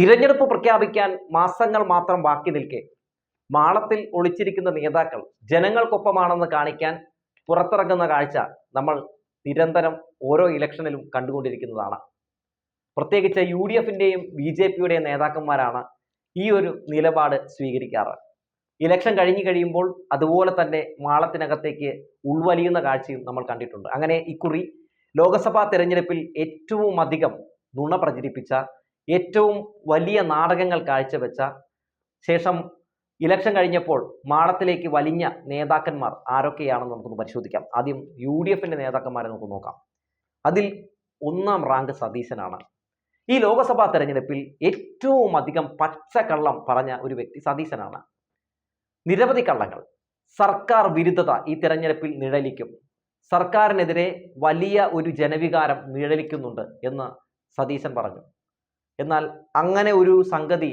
തിരഞ്ഞെടുപ്പ് പ്രഖ്യാപിക്കാൻ മാസങ്ങൾ മാത്രം ബാക്കി നിൽക്കെ. മാളത്തിൽ ഒളിച്ചിരിക്കുന്ന നേതാക്കൾ ജനങ്ങൾക്കൊപ്പമാണെന്ന് കാണിക്കാൻ പുറത്തിറങ്ങുന്ന കാഴ്ച നമ്മൾ നിരന്തരം ഓരോ ഇലക്ഷനിലും കണ്ടുകൊണ്ടിരിക്കുന്നതാണ്. പ്രത്യേകിച്ച് യു ഡി എഫിന്റെയും ബി ജെ പിയുടെയും നേതാക്കന്മാരാണ് ഈ ഒരു നിലപാട് സ്വീകരിക്കാറ്. ഇലക്ഷൻ കഴിഞ്ഞു കഴിയുമ്പോൾ അതുപോലെ തന്നെ മാളത്തിനകത്തേക്ക് ഉൾവലിയുന്ന കാഴ്ചയും നമ്മൾ കണ്ടിട്ടുണ്ട്. അങ്ങനെ ഇക്കുറി ലോക്സഭാ തെരഞ്ഞെടുപ്പിൽ ഏറ്റവും അധികം നുണ പ്രചരിപ്പിച്ച ഏറ്റവും വലിയ നാടകങ്ങൾ കാഴ്ചവെച്ച ശേഷം ഇലക്ഷൻ കഴിഞ്ഞപ്പോൾ മാളത്തിലേക്ക് വലിഞ്ഞ നേതാക്കന്മാർ ആരൊക്കെയാണെന്ന് നമുക്കൊന്ന് പരിശോധിക്കാം. ആദ്യം യു ഡി എഫിന്റെ നേതാക്കന്മാരെ നമുക്ക് നോക്കാം. അതിൽ ഒന്നാം റാങ്ക് സതീശനാണ്. ഈ ലോക്സഭാ തെരഞ്ഞെടുപ്പിൽ ഏറ്റവും അധികം പച്ചക്കള്ളം പറഞ്ഞ ഒരു വ്യക്തി സതീശനാണ്. നിരവധി കള്ളങ്ങൾ. സർക്കാർ വിരുദ്ധത ഈ തെരഞ്ഞെടുപ്പിൽ നിഴലിക്കും. സർക്കാരിനെതിരെ വലിയ ഒരു ജനവികാരം നിഴലിക്കുന്നുണ്ട് എന്ന് സതീശൻ പറഞ്ഞു. എന്നാൽ അങ്ങനെ ഒരു സംഗതി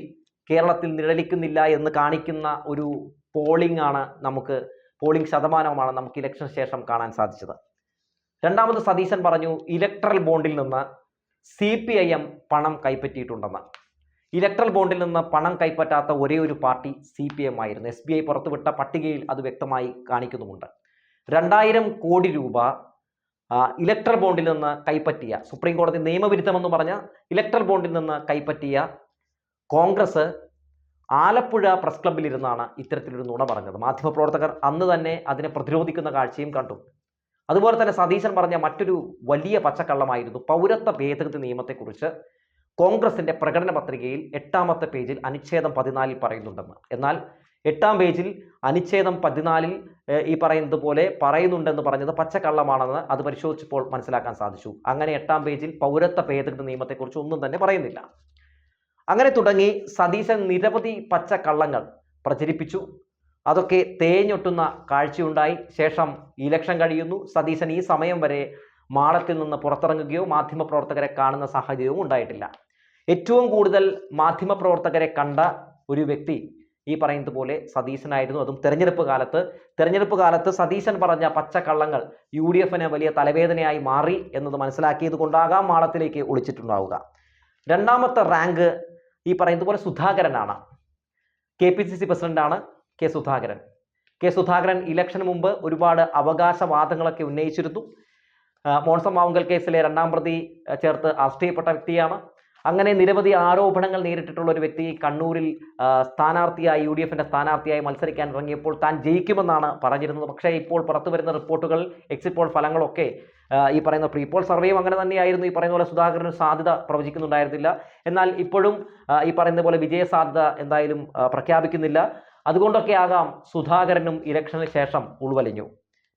കേരളത്തിൽ നിഴലിക്കുന്നില്ല എന്ന് കാണിക്കുന്ന ഒരു പോളിംഗ് ആണ് നമുക്ക് പോളിംഗ് ശതമാനമാണ് നമുക്ക് ഇലക്ഷൻ ശേഷം കാണാൻ സാധിച്ചത്. രണ്ടാമത് സതീശൻ പറഞ്ഞു ഇലക്ട്രൽ ബോണ്ടിൽ നിന്ന് സി പി ഐ എം പണം കൈപ്പറ്റിയിട്ടുണ്ടെന്ന്. ഇലക്ട്രൽ ബോണ്ടിൽ നിന്ന് പണം കൈപ്പറ്റാത്ത ഒരേ ഒരു പാർട്ടി സി പി എം ആയിരുന്നു. എസ് ബി ഐ പുറത്തുവിട്ട പട്ടികയിൽ അത് വ്യക്തമായി കാണിക്കുന്നുമുണ്ട്. രണ്ടായിരം കോടി രൂപ ഇലക്ട്രൽ ബോണ്ടിൽ നിന്ന് കൈപ്പറ്റിയ സുപ്രീം കോടതി നിയമവിരുദ്ധമെന്ന് പറഞ്ഞ ഇലക്ട്രൽ ബോണ്ടിൽ നിന്ന് കൈപ്പറ്റിയ കോൺഗ്രസ് ആലപ്പുഴ പ്രസ് ക്ലബ്ബിൽ ഇരുന്നാണ് ഇത്തരത്തിലൊരു നുണ പറഞ്ഞത്. മാധ്യമപ്രവർത്തകർ അന്ന് തന്നെ അതിനെ പ്രതിരോധിക്കുന്ന കാഴ്ചയും കണ്ടു. അതുപോലെ തന്നെ സതീശൻ പറഞ്ഞ മറ്റൊരു വലിയ പച്ചക്കള്ളമായിരുന്നു പൗരത്വ ഭേദഗതി നിയമത്തെക്കുറിച്ച് കോൺഗ്രസിന്റെ പ്രകടന പത്രികയിൽ എട്ടാമത്തെ പേജിൽ അനുച്ഛേദം പതിനാലിൽ പറയുന്നുണ്ടെന്ന്. എന്നാൽ എട്ടാം പേജിൽ അനുച്ഛേദം പതിനാലിൽ ഈ പറയുന്നത് പോലെ പറയുന്നുണ്ടെന്ന് പറഞ്ഞത് പച്ചക്കള്ളമാണെന്ന് അത് പരിശോധിച്ചപ്പോൾ മനസ്സിലാക്കാൻ സാധിച്ചു. അങ്ങനെ എട്ടാം പേജിൽ പൗരത്വ ഭേദഗതി നിയമത്തെക്കുറിച്ച് ഒന്നും തന്നെ പറയുന്നില്ല. അങ്ങനെ തുടങ്ങി സതീശൻ നിരവധി പച്ചക്കള്ളങ്ങൾ പ്രചരിപ്പിച്ചു. അതൊക്കെ തേഞ്ഞൊട്ടുന്ന കാഴ്ചയുണ്ടായി. ശേഷം ഇലക്ഷൻ കഴിയുന്നു. സതീശൻ ഈ സമയം വരെ മാളത്തിൽ നിന്ന് പുറത്തിറങ്ങുകയോ മാധ്യമപ്രവർത്തകരെ കാണുന്ന സാഹചര്യവും ഉണ്ടായിട്ടില്ല. ഏറ്റവും കൂടുതൽ മാധ്യമപ്രവർത്തകരെ കണ്ട ഒരു വ്യക്തി ഈ പറയുന്നത് പോലെ സതീശനായിരുന്നു. അതും തെരഞ്ഞെടുപ്പ് കാലത്ത്. തെരഞ്ഞെടുപ്പ് കാലത്ത് സതീശൻ പറഞ്ഞ പച്ചക്കള്ളങ്ങൾ യു ഡി എഫിന് വലിയ തലവേദനയായി മാറി എന്നത് മനസ്സിലാക്കിയത് കൊണ്ടാകാം മാളത്തിലേക്ക് ഒളിച്ചിട്ടുണ്ടാവുക. രണ്ടാമത്തെ റാങ്ക് ഈ പറയുന്നത് പോലെ സുധാകരനാണ്. കെ പി സി സി പ്രസിഡന്റാണ് കെ സുധാകരൻ. കെ സുധാകരൻ ഇലക്ഷന് മുമ്പ് ഒരുപാട് അവകാശവാദങ്ങളൊക്കെ ഉന്നയിച്ചിരുന്നു. മോൺസം മാവുങ്കൽ കേസിലെ രണ്ടാം പ്രതി ചേർത്ത് അറസ്റ്റ് ചെയ്യപ്പെട്ട വ്യക്തിയാണ്. അങ്ങനെ നിരവധി ആരോപണങ്ങൾ നേരിട്ടിട്ടുള്ള ഒരു വ്യക്തി കണ്ണൂരിൽ സ്ഥാനാർത്ഥിയായി യു ഡി എഫിന്റെ സ്ഥാനാർത്ഥിയായി മത്സരിക്കാൻ ഇറങ്ങിയപ്പോൾ താൻ ജയിക്കുമെന്നാണ് പറഞ്ഞിരുന്നത്. പക്ഷേ ഇപ്പോൾ പുറത്തു വരുന്ന റിപ്പോർട്ടുകൾ എക്സിറ്റ് പോൾ ഫലങ്ങളൊക്കെ ഈ പറയുന്ന പ്രീ പോൾ സർവേയും അങ്ങനെ തന്നെയായിരുന്നു. ഈ പറയുന്ന പോലെ സുധാകരന് സാധ്യത പ്രവചിക്കുന്നുണ്ടായിരുന്നില്ല. എന്നാൽ ഇപ്പോഴും ഈ പറയുന്ന പോലെ വിജയ സാധ്യത എന്തായാലും പ്രഖ്യാപിക്കുന്നില്ല. അതുകൊണ്ടൊക്കെ ആകാം സുധാകരനും ഇലക്ഷന് ശേഷം ഉൾവലിഞ്ഞു.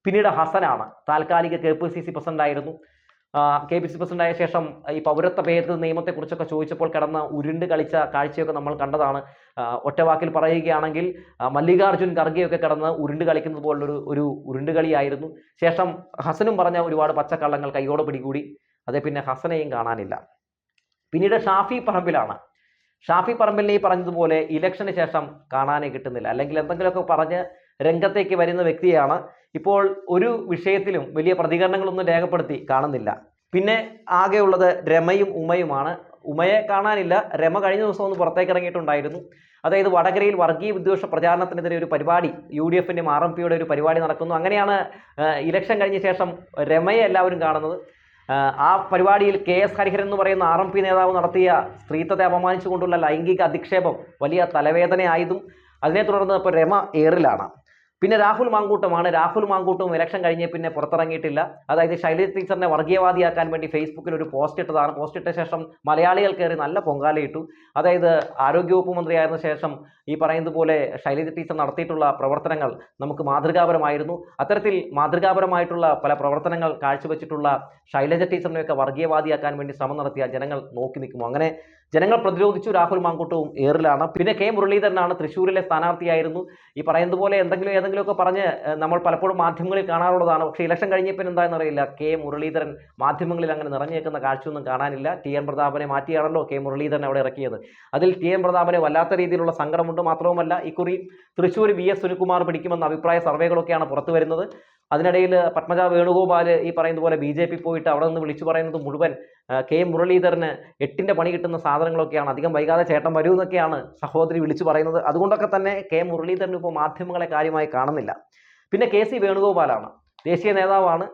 പിന്നീട് ഹസനാണ്. താൽക്കാലിക കെ പി സി സി പ്രസിഡന്റായിരുന്നു. കെ പി സി പ്രസിഡന്റായ ശേഷം ഈ പൗരത്വ ഭേദഗതി നിയമത്തെക്കുറിച്ചൊക്കെ ചോദിച്ചപ്പോൾ കിടന്ന ഉരുണ്ട് കളിച്ച കാഴ്ചയൊക്കെ നമ്മൾ കണ്ടതാണ്. ഒറ്റവാക്കിൽ പറയുകയാണെങ്കിൽ മല്ലികാർജുൻ ഖർഗെയൊക്കെ കിടന്ന് ഉരുണ്ട് കളിക്കുന്നത് പോലുള്ളൊരു ഒരു ഉരുണ്ട് കളിയായിരുന്നു. ശേഷം ഹസനും പറഞ്ഞ ഒരുപാട് പച്ചക്കള്ളങ്ങൾ കൈയോടെ പിടികൂടി. അതേ പിന്നെ ഹസനെയും കാണാനില്ല. പിന്നീട് ഷാഫി പറമ്പിലാണ്. ഷാഫി പറമ്പിലിനെ ഈ പറഞ്ഞതുപോലെ ഇലക്ഷന് ശേഷം കാണാനേ കിട്ടുന്നില്ല. അല്ലെങ്കിൽ എന്തെങ്കിലുമൊക്കെ പറഞ്ഞ് രംഗത്തേക്ക് വരുന്ന വ്യക്തിയാണ് ഇപ്പോൾ ഒരു വിഷയത്തിലും വലിയ പ്രതികരണങ്ങളൊന്നും രേഖപ്പെടുത്തി കാണുന്നില്ല. പിന്നെ ആകെയുള്ളത് രമയും ഉമയുമാണ്. ഉമയെ കാണാനില്ല. രമ കഴിഞ്ഞ ദിവസം ഒന്ന് പുറത്തേക്ക് ഇറങ്ങിയിട്ടുണ്ടായിരുന്നു അതായത് വടകരയിൽ വർഗീയ വിദ്വേഷ പ്രചാരണത്തിനെതിരെ ഒരു പരിപാടി യു ഡി എഫിന്റെ ആർ എം പിയുടെ ഒരു പരിപാടി നടക്കുന്നു. അങ്ങനെയാണ് ഇലക്ഷൻ കഴിഞ്ഞ ശേഷം രമയെ എല്ലാവരും കാണുന്നത്. ആ പരിപാടിയിൽ കെ എസ് ഹരിഹരൻ എന്ന് പറയുന്ന ആർ എം പി നേതാവ് നടത്തിയ സ്ത്രീത്വത്തെ അപമാനിച്ചുകൊണ്ടുള്ള ലൈംഗിക അധിക്ഷേപം വലിയ തലവേദനയായതും അതിനെ തുടർന്ന് ഇപ്പോൾ രമ ഏറിലാണ്. പിന്നെ രാഹുൽ മാങ്കൂട്ടമാണ്. രാഹുൽ മാങ്കൂട്ടും ഇലക്ഷൻ കഴിഞ്ഞ് പിന്നെ പുറത്തിറങ്ങിയിട്ടില്ല. അതായത് ശൈലജ ടീച്ചറിനെ വർഗീയവാദിയാക്കാൻ വേണ്ടി ഫേസ്ബുക്കിൽ ഒരു പോസ്റ്റ് ഇട്ടതാണ്. പോസ്റ്റ് ഇട്ട ശേഷം മലയാളികൾ കയറി നല്ല പൊങ്കാലയിട്ടു അതായത് ആരോഗ്യവകുപ്പ് മന്ത്രിയായിരുന്ന ശേഷം ഈ പറയുന്നത് പോലെ ശൈലജ ടീച്ചർ നടത്തിയിട്ടുള്ള പ്രവർത്തനങ്ങൾ നമുക്ക് മാതൃകാപരമായിരുന്നു. അത്തരത്തിൽ മാതൃകാപരമായിട്ടുള്ള പല പ്രവർത്തനങ്ങൾ കാഴ്ചവെച്ചിട്ടുള്ള ശൈലജ ടീച്ചറിനെയൊക്കെ വർഗീയവാദിയാക്കാൻ വേണ്ടി ശ്രമം നടത്തിയ ജനങ്ങൾ നോക്കി നിൽക്കുമോ? അങ്ങനെ ജനങ്ങൾ പ്രതിരോധിച്ചു. രാഹുൽ മാങ്കൂട്ടവും ഏറിലാണ്. പിന്നെ കെ. മുരളീധരനാണ് തൃശ്ശൂരിലെ സ്ഥാനാർത്ഥിയായിരുന്നു. ഈ പറയുന്നത് പോലെ എന്തെങ്കിലും ഏതെങ്കിലുമൊക്കെ പറഞ്ഞ് നമ്മൾ പലപ്പോഴും മാധ്യമങ്ങളിൽ കാണാറുള്ളതാണ്. പക്ഷേ ഇലക്ഷൻ കഴിഞ്ഞപ്പോൾ എന്താണെന്ന് അറിയില്ല. കെ. മുരളീധരൻ മാധ്യമങ്ങളിൽ അങ്ങനെ നിറഞ്ഞേക്കുന്ന കാഴ്ചയൊന്നും കാണാനില്ല. ടി. എൻ. പ്രതാപനെ മാറ്റിയാണല്ലോ കെ. മുരളീധരൻ അവിടെ ഇറക്കിയത്. അതിൽ ടി. എൻ. പ്രതാപനെ വല്ലാത്ത രീതിയിലുള്ള സങ്കടമുണ്ട് മാത്രവുമല്ല ഇക്കുറി തൃശ്ശൂർ വി. എസ്. സുനിൽകുമാർ പിടിക്കുമെന്ന അഭിപ്രായ സർവേകളൊക്കെയാണ് പുറത്തു വരുന്നത്. അതിനിടയിൽ പത്മജ വേണുഗോപാൽ ഈ പറയുന്ന പോലെ ബി ജെ പി പോയിട്ട് അവിടെ നിന്ന് വിളിച്ചു പറയുന്നത് മുഴുവൻ കെ മുരളീധരന് എട്ടിന്റെ പണി കിട്ടുന്ന സാധനങ്ങളൊക്കെയാണ്. അധികം വൈകാതെ ചേട്ടൻ വരൂ എന്നൊക്കെയാണ് സഹോദരി വിളിച്ചു പറയുന്നത്. അതുകൊണ്ടൊക്കെ തന്നെ കെ മുരളീധരൻ ഇപ്പോൾ മാധ്യമങ്ങളെ കാര്യമായി കാണുന്നില്ല. പിന്നെ കെ സി വേണുഗോപാലാണ്. ദേശീയ നേതാവാണ്.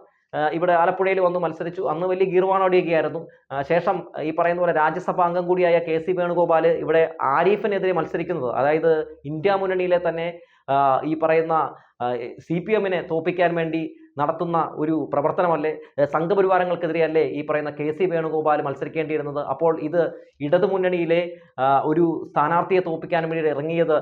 ഇവിടെ ആലപ്പുഴയിൽ വന്ന് മത്സരിച്ചു. അന്ന് വലിയ ഗീർവാണോടിയൊക്കെ ആയിരുന്നു ശേഷം ഈ പറയുന്ന പോലെ രാജ്യസഭാ അംഗം കൂടിയായ കെ സി വേണുഗോപാൽ ഇവിടെ ആരിഫിനെതിരെ മത്സരിക്കുന്നത്. അതായത് ഇന്ത്യ മുന്നണിയിലെ തന്നെ ഈ പറയുന്ന സി പി എമ്മിനെ തോപ്പിക്കാൻ വേണ്ടി നടത്തുന്ന ഒരു പ്രവർത്തനമല്ലേ? സംഘപരിവാരങ്ങൾക്കെതിരെയല്ലേ ഈ പറയുന്ന കെ സി വേണുഗോപാൽ മത്സരിക്കേണ്ടിയിരുന്നത്? അപ്പോൾ ഇത് ഇടതുമുന്നണിയിലെ ഒരു സ്ഥാനാർത്ഥിയെ തോപ്പിക്കാൻ വേണ്ടി ഇറങ്ങിയത്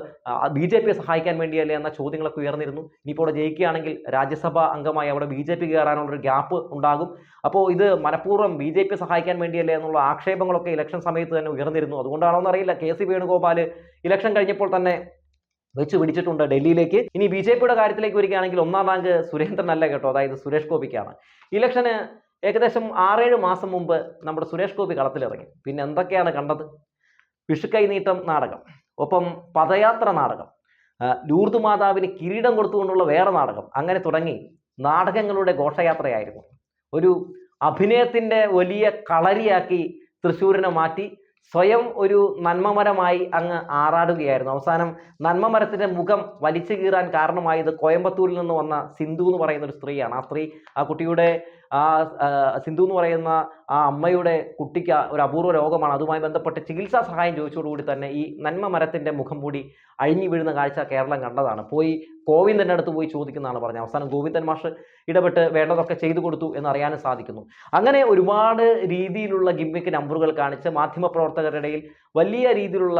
ബി ജെ പിയെ സഹായിക്കാൻ വേണ്ടിയല്ലേ എന്ന ചോദ്യങ്ങളൊക്കെ ഉയർന്നിരുന്നു. ഇനിയിപ്പോൾ അവിടെ ജയിക്കുകയാണെങ്കിൽ രാജ്യസഭാ അംഗമായി അവിടെ ബി ജെ പി കയറാനുള്ളൊരു ഗ്യാപ്പ് ഉണ്ടാകും. അപ്പോൾ ഇത് മനഃപൂർവം ബി ജെ പി സഹായിക്കാൻ വേണ്ടിയല്ലേ എന്നുള്ള ആക്ഷേപങ്ങളൊക്കെ ഇലക്ഷൻ സമയത്ത് തന്നെ ഉയർന്നിരുന്നു. അതുകൊണ്ടാണോ എന്നറിയില്ല കെ സി വേണുഗോപാൽ ഇലക്ഷൻ കഴിഞ്ഞപ്പോൾ തന്നെ വെച്ച് പിടിച്ചിട്ടുണ്ട് ഡൽഹിയിലേക്ക്. ഇനി ബി ജെ പിയുടെ കാര്യത്തിലേക്ക് വരികയാണെങ്കിൽ ഒന്നാം റാങ്ക് സുരേന്ദ്രൻ അല്ല കേട്ടോ. അതായത് സുരേഷ് ഗോപിക്കാണ്. ഇലക്ഷന് ഏകദേശം ആറേഴ് മാസം മുമ്പ് നമ്മുടെ സുരേഷ് ഗോപി കളത്തിലിറങ്ങി. പിന്നെ എന്തൊക്കെയാണ് കണ്ടത്? വിഷുക്കൈ നീട്ടം നാടകം. ഒപ്പം പദയാത്ര നാടകം. ലൂർദ് മാതാവിന് കിരീടം കൊടുത്തുകൊണ്ടുള്ള വേറെ നാടകം. അങ്ങനെ തുടങ്ങി നാടകങ്ങളുടെ ഘോഷയാത്രയായിരുന്നു. ഒരു അഭിനയത്തിന്റെ വലിയ കളരിയാക്കി തൃശ്ശൂരിനെ മാറ്റി സ്വയം ഒരു നന്മമരമായി അങ്ങ് ആറാടുകയായിരുന്നു. അവസാനം നന്മമരത്തിന്റെ മുഖം വലിച്ചു കീറാൻ കാരണമായത് കോയമ്പത്തൂരിൽ നിന്ന് വന്ന സിന്ധു എന്ന് പറയുന്ന ഒരു സ്ത്രീയാണ്. ആ സ്ത്രീ ആ കുട്ടിയുടെ ആ സിന്ധു എന്ന് പറയുന്ന ആ അമ്മയുടെ കുട്ടിക്ക് ഒരു അപൂർവ രോഗമാണ്. അതുമായി ബന്ധപ്പെട്ട് ചികിത്സാ സഹായം ചോദിച്ചതോടുകൂടി തന്നെ ഈ നന്മ മരത്തിന്റെ മുഖം കൂടി അഴിഞ്ഞു വീഴുന്ന കാഴ്ച കേരളം കണ്ടതാണ്. പോയി ഗോവിന്ദന്റെ അടുത്ത് പോയി ചോദിക്കുന്നതാണ് പറഞ്ഞത്. അവസാനം ഗോവിന്ദൻ മാഷ് ഇടപെട്ട് വേണ്ടതൊക്കെ ചെയ്തു കൊടുത്തു എന്ന് അറിയാനും സാധിക്കുന്നു. അങ്ങനെ ഒരുപാട് രീതിയിലുള്ള ഗിമ്മിക്ക് നമ്പറുകൾ കാണിച്ച് മാധ്യമപ്രവർത്തകരുടെ ഇടയിൽ വലിയ രീതിയിലുള്ള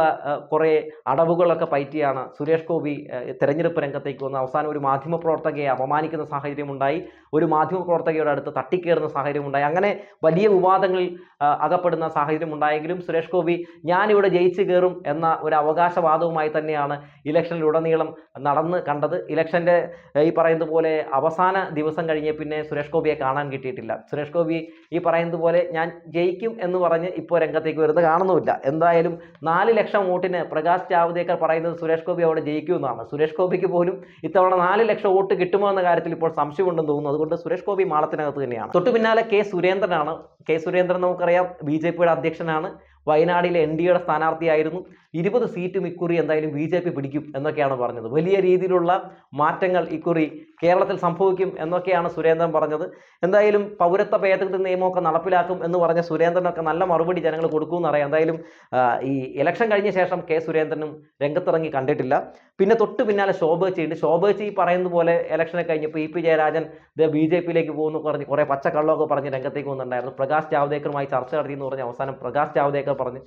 കുറേ അടവുകളൊക്കെ പയറ്റിയാണ് സുരേഷ് ഗോപി തെരഞ്ഞെടുപ്പ് രംഗത്തേക്ക് വന്ന് അവസാനം ഒരു മാധ്യമപ്രവർത്തകയെ അപമാനിക്കുന്ന സാഹചര്യമുണ്ടായി. ഒരു മാധ്യമപ്രവർത്തകയുടെ അടുത്ത് തട്ടിക്കയറുന്ന സാഹചര്യമുണ്ടായി. അങ്ങനെ വലിയ വിവാദങ്ങളിൽ അകപ്പെടുന്ന സാഹചര്യം ഉണ്ടായെങ്കിലും സുരേഷ് ഗോപി ഞാനിവിടെ ജയിച്ചു കയറും എന്ന ഒരു അവകാശവാദവുമായി തന്നെയാണ് ഇലക്ഷനിലുടനീളം നടന്ന് കണ്ടത്. ഇലക്ഷന്റെ ഈ പറയുന്നത് പോലെ അവസാന ദിവസം കഴിഞ്ഞ് പിന്നെ സുരേഷ് ഗോപിയെ കാണാൻ കിട്ടിയിട്ടില്ല. സുരേഷ് ഗോപി ഈ പറയുന്നത് പോലെ ഞാൻ ജയിക്കും എന്ന് പറഞ്ഞ് ഇപ്പോൾ രംഗത്തേക്ക് വരുന്നത് കാണുന്നുമില്ല. എന്തായാലും നാല് ലക്ഷം വോട്ടിന് പ്രകാശ് ജാവ്ദേക്കർ പറയുന്നത് സുരേഷ് ഗോപി അവിടെ ജയിക്കുമെന്നാണ് സുരേഷ് ഗോപിക്ക് പോലും ഇത്തവണ നാല് ലക്ഷം വോട്ട് കിട്ടുമോ എന്ന കാര്യത്തിൽ ഇപ്പോൾ സംശയമുണ്ടെന്ന് തോന്നുന്നു. അതുകൊണ്ട് സുരേഷ് ഗോപി മാളത്തിനകത്ത് തന്നെയാണ്. തൊട്ടു പിന്നാലെ കെ സുരേന്ദ്രനാണ്. കെ സുരേന്ദ്രൻ നമുക്കറിയാം ബി ജെ പിയുടെ അധ്യക്ഷനാണ്. വയനാടിലെ എൻ ഡി സ്ഥാനാർത്ഥിയായിരുന്നു. ഇരുപത് സീറ്റും ഇക്കുറി എന്തായാലും ബി ജെ പി പിടിക്കും എന്നൊക്കെയാണ് പറഞ്ഞത്. വലിയ രീതിയിലുള്ള മാറ്റങ്ങൾ ഇക്കുറി കേരളത്തിൽ സംഭവിക്കും എന്നൊക്കെയാണ് സുരേന്ദ്രൻ പറഞ്ഞത്. എന്തായാലും പൗരത്വ ഭേദഗതി നിയമമൊക്കെ നടപ്പിലാക്കും എന്ന് പറഞ്ഞ സുരേന്ദ്രനൊക്കെ നല്ല മറുപടി ജനങ്ങൾ കൊടുക്കുമെന്നറിയാം. എന്തായാലും ഈ ഇലക്ഷൻ കഴിഞ്ഞ ശേഷം കെ സുരേന്ദ്രനും രംഗത്തിറങ്ങി കണ്ടിട്ടില്ല. പിന്നെ തൊട്ട് പിന്നാലെ ശോഭേച്ചിയുണ്ട് ശോഭേച്ചി ഈ പറയുന്ന പോലെ ഇലക്ഷനെ കഴിഞ്ഞപ്പോൾ E P Jayarajan B J പിയിലേക്ക് പോകുന്നു പറഞ്ഞ്. കുറേ പച്ചക്കള്ളമൊക്കെ പറഞ്ഞ് രംഗത്തേക്ക് വന്നിട്ടുണ്ടായിരുന്നു. പ്രകാശ് ജാവ്ദേക്കറുമായി ചർച്ച നടത്തി എന്ന് പറഞ്ഞ് അവസാനം പ്രകാശ് ജാവ്ദേക്കർ പറഞ്ഞ്.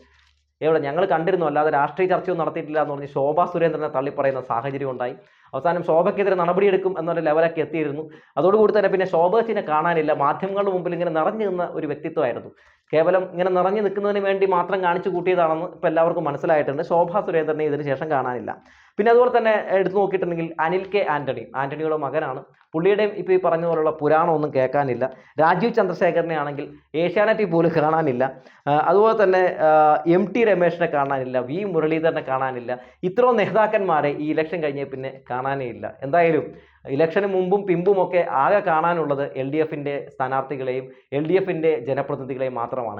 എവിടെ ഞങ്ങൾ കണ്ടിരുന്നു അല്ലാതെ രാഷ്ട്രീയ ചർച്ചയൊന്നും നടത്തിയിട്ടില്ല എന്ന് പറഞ്ഞ് ശോഭാ സുരേന്ദ്രനെ തള്ളിപ്പറയുന്ന സാഹചര്യം ഉണ്ടായി. അവസാനം ശോഭയ്ക്കെതിരെ നടപടിയെടുക്കും എന്നൊരു ലെവലൊക്കെ എത്തിയിരുന്നു. അതോടുകൂടി തന്നെ പിന്നെ ശോഭച്ചിനെ കാണാനില്ല. മാധ്യമങ്ങളുടെ മുമ്പിൽ ഇങ്ങനെ നിറഞ്ഞു നിന്ന ഒരു വ്യക്തിത്വമായിരുന്നു. കേവലം ഇങ്ങനെ നിറഞ്ഞു നിൽക്കുന്നതിന് വേണ്ടി മാത്രം കാണിച്ചു കൂട്ടിയതാണെന്ന് ഇപ്പോൾ എല്ലാവർക്കും മനസ്സിലായിട്ടുണ്ട്. ശോഭാ സുരേന്ദ്രനെ ഇതിന് ശേഷം കാണാനില്ല. പിന്നെ അതുപോലെ തന്നെ എടുത്തു നോക്കിയിട്ടുണ്ടെങ്കിൽ അനിൽ കെ ആന്റണി. ആന്റണിയുടെ മകനാണ്. പുള്ളിയുടെയും ഇപ്പോൾ ഈ പറഞ്ഞ പോലുള്ള പുരാണമൊന്നും കേൾക്കാനില്ല. രാജീവ് ചന്ദ്രശേഖരനെ ആണെങ്കിൽ ഏഷ്യാനെറ്റിൽ പോലും കാണാനില്ല. അതുപോലെ തന്നെ എം ടി രമേശിനെ കാണാനില്ല. വി മുരളീധരനെ കാണാനില്ല. ഇത്രയും നേതാക്കന്മാരെ ഈ ഇലക്ഷൻ കഴിഞ്ഞ പിന്നെ കാണാനേ ഇല്ല. എന്തായാലും ഇലക്ഷന് മുമ്പും പിമ്പും ഒക്കെ ആകെ കാണാനുള്ളത് എൽ ഡി എഫിന്റെ സ്ഥാനാർത്ഥികളെയും എൽ ഡി എഫിന്റെ ജനപ്രതിനിധികളെയും മാത്രമാണ്.